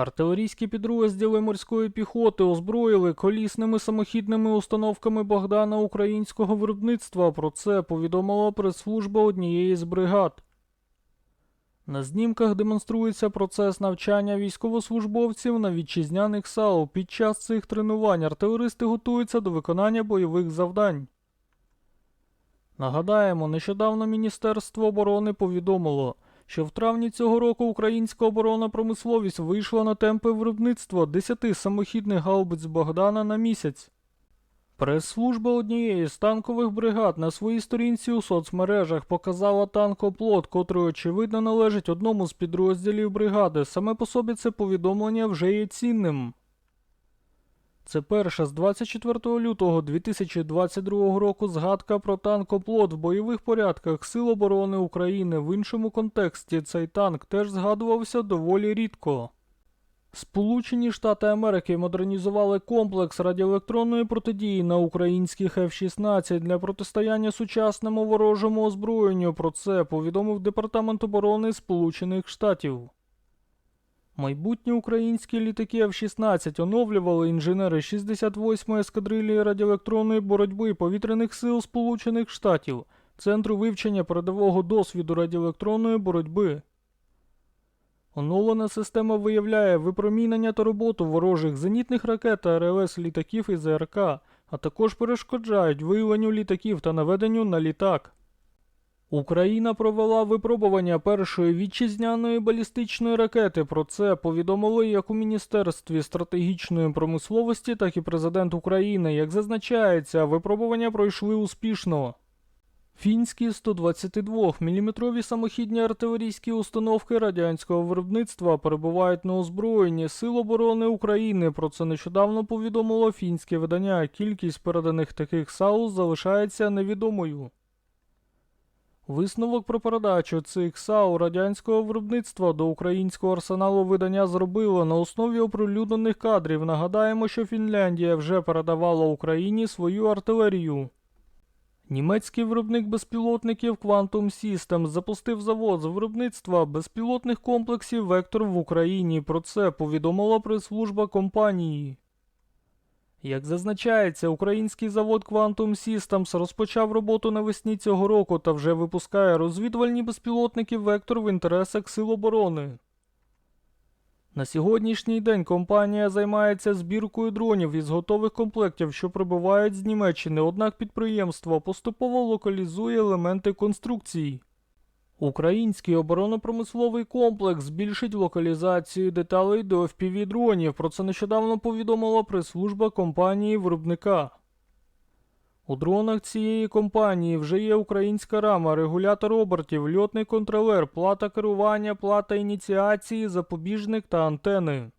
Артилерійські підрозділи морської піхоти озброїли колісними самохідними установками Богдана українського виробництва. Про це повідомила прес-служба однієї з бригад. На знімках демонструється процес навчання військовослужбовців на вітчизняних САУ. Під час цих тренувань артилеристи готуються до виконання бойових завдань. Нагадаємо, нещодавно Міністерство оборони повідомило, що в травні цього року українська оборонна промисловість вийшла на темпи виробництва 10 самохідних гаубиць Богдана на місяць. Прес-служба однієї з танкових бригад на своїй сторінці у соцмережах показала танкоплот, котрий очевидно належить одному з підрозділів бригади. Саме по собі це повідомлення вже є цінним. Це перша з 24 лютого 2022 року згадка про танкоплот в бойових порядках Сил оборони України. В іншому контексті цей танк теж згадувався доволі рідко. Сполучені Штати Америки модернізували комплекс радіоелектронної протидії на українських F-16 для протистояння сучасному ворожому озброєнню. Про це повідомив Департамент оборони Сполучених Штатів. Майбутні українські літаки F-16 оновлювали інженери 68-ї ескадрилії радіоелектронної боротьби повітряних сил Сполучених Штатів, Центру вивчення передового досвіду радіоелектронної боротьби. Оновлена система виявляє випромінення та роботу ворожих зенітних ракет та РЛС літаків і ЗРК, а також перешкоджають виявленню літаків та наведенню на літак. Україна провела випробування першої вітчизняної балістичної ракети. Про це повідомили як у Міністерстві стратегічної промисловості, так і президент України. Як зазначається, випробування пройшли успішно. Фінські 122-мм самохідні артилерійські установки радянського виробництва перебувають на озброєнні Сил оборони України. Про це нещодавно повідомило фінське видання. Кількість переданих таких САУ залишається невідомою. Висновок про передачу цих САУ радянського виробництва до українського арсеналу видання зробило на основі оприлюднених кадрів. Нагадаємо, що Фінляндія вже передавала Україні свою артилерію. Німецький виробник безпілотників Quantum Systems запустив завод з виробництва безпілотних комплексів Вектор в Україні. Про це повідомила прес-служба компанії. Як зазначається, український завод Quantum Systems розпочав роботу навесні цього року та вже випускає розвідувальні безпілотники Вектор в інтересах Сил оборони. На сьогоднішній день компанія займається збіркою дронів із готових комплектів, що прибувають з Німеччини, однак підприємство поступово локалізує елементи конструкції. Український оборонно-промисловий комплекс збільшить локалізацію деталей до FPV дронів. Про це нещодавно повідомила прес-служба компанії виробника. У дронах цієї компанії вже є українська рама, регулятор обертів, льотний контролер, плата керування, плата ініціації, запобіжник та антени.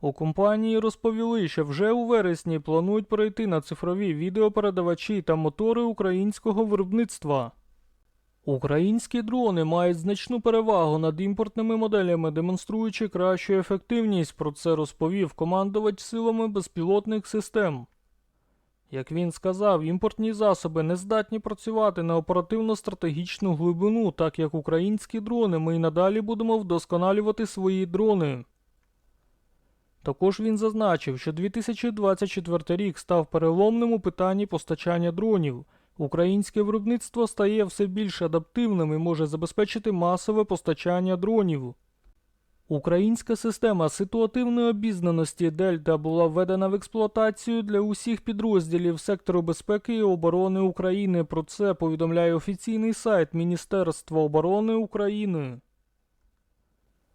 У компанії розповіли, що вже у вересні планують перейти на цифрові відеопередавачі та мотори українського виробництва. Українські дрони мають значну перевагу над імпортними моделями, демонструючи кращу ефективність. Про це розповів командувач силами безпілотних систем. Як він сказав, імпортні засоби не здатні працювати на оперативно-стратегічну глибину, так як українські дрони, ми й надалі будемо вдосконалювати свої дрони. Також він зазначив, що 2024 рік став переломним у питанні постачання дронів. Українське виробництво стає все більш адаптивним і може забезпечити масове постачання дронів. Українська система ситуативної обізнаності Дельта була введена в експлуатацію для усіх підрозділів сектору безпеки і оборони України. Про це повідомляє офіційний сайт Міністерства оборони України.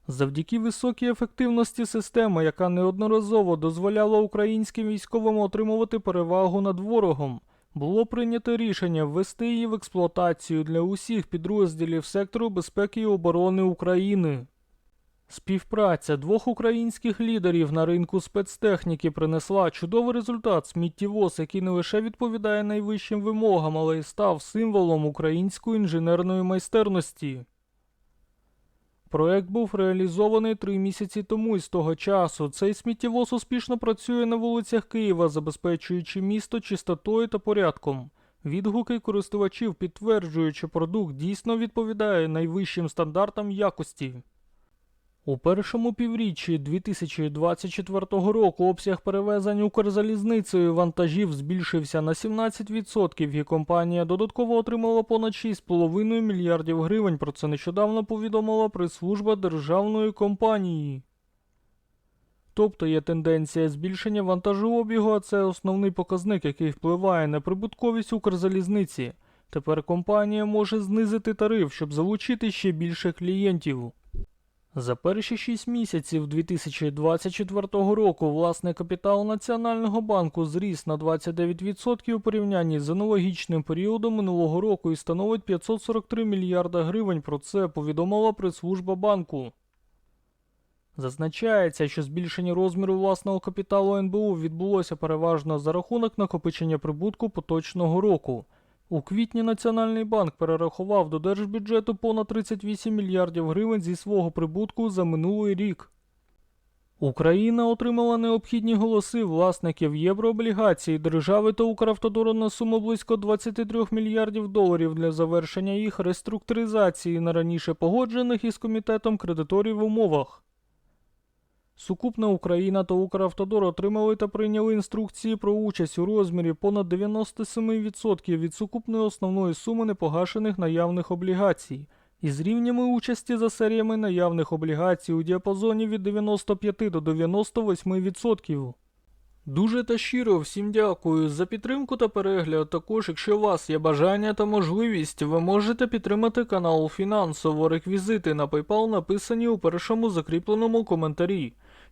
Завдяки високій ефективності системи, яка неодноразово дозволяла українським військовим отримувати перевагу над ворогом, було прийнято рішення ввести її в експлуатацію для усіх підрозділів сектору безпеки і оборони України. Співпраця двох українських лідерів на ринку спецтехніки принесла чудовий результат сміттєвоз, який не лише відповідає найвищим вимогам, але й став символом української інженерної майстерності. Проект був реалізований три місяці тому і з того часу. Цей сміттєвоз успішно працює на вулицях Києва, забезпечуючи місто чистотою та порядком. Відгуки користувачів підтверджують, що продукт дійсно відповідає найвищим стандартам якості. У першому півріччі 2024 року обсяг перевезень Укрзалізницею вантажів збільшився на 17% і компанія додатково отримала понад 6,5 мільярдів гривень. Про це нещодавно повідомила прес-служба державної компанії. Тобто є тенденція збільшення вантажообігу, а це основний показник, який впливає на прибутковість Укрзалізниці. Тепер компанія може знизити тариф, щоб залучити ще більше клієнтів. За перші 6 місяців 2024 року власний капітал Національного банку зріс на 29% у порівнянні з аналогічним періодом минулого року і становить 543 мільярда гривень. Про це повідомила прес-служба банку. Зазначається, що збільшення розміру власного капіталу НБУ відбулося переважно за рахунок накопичення прибутку поточного року. У квітні Національний банк перерахував до держбюджету понад 38 мільярдів гривень зі свого прибутку за минулий рік. Україна отримала необхідні голоси власників єврооблігацій держави та Укравтодору на суму близько 23 мільярдів доларів для завершення їх реструктуризації на раніше погоджених із комітетом кредиторів умовах. Сукупна Україна та Укравтодор отримали та прийняли інструкції про участь у розмірі понад 97% від сукупної основної суми непогашених наявних облігацій із рівнями участі за серіями наявних облігацій у діапазоні від 95 до 98%. Дуже та щиро всім дякую за підтримку та перегляд. Також, якщо у вас є бажання та можливість, ви можете підтримати канал фінансово. Реквізити на PayPal написані у першому закріпленому коментарі.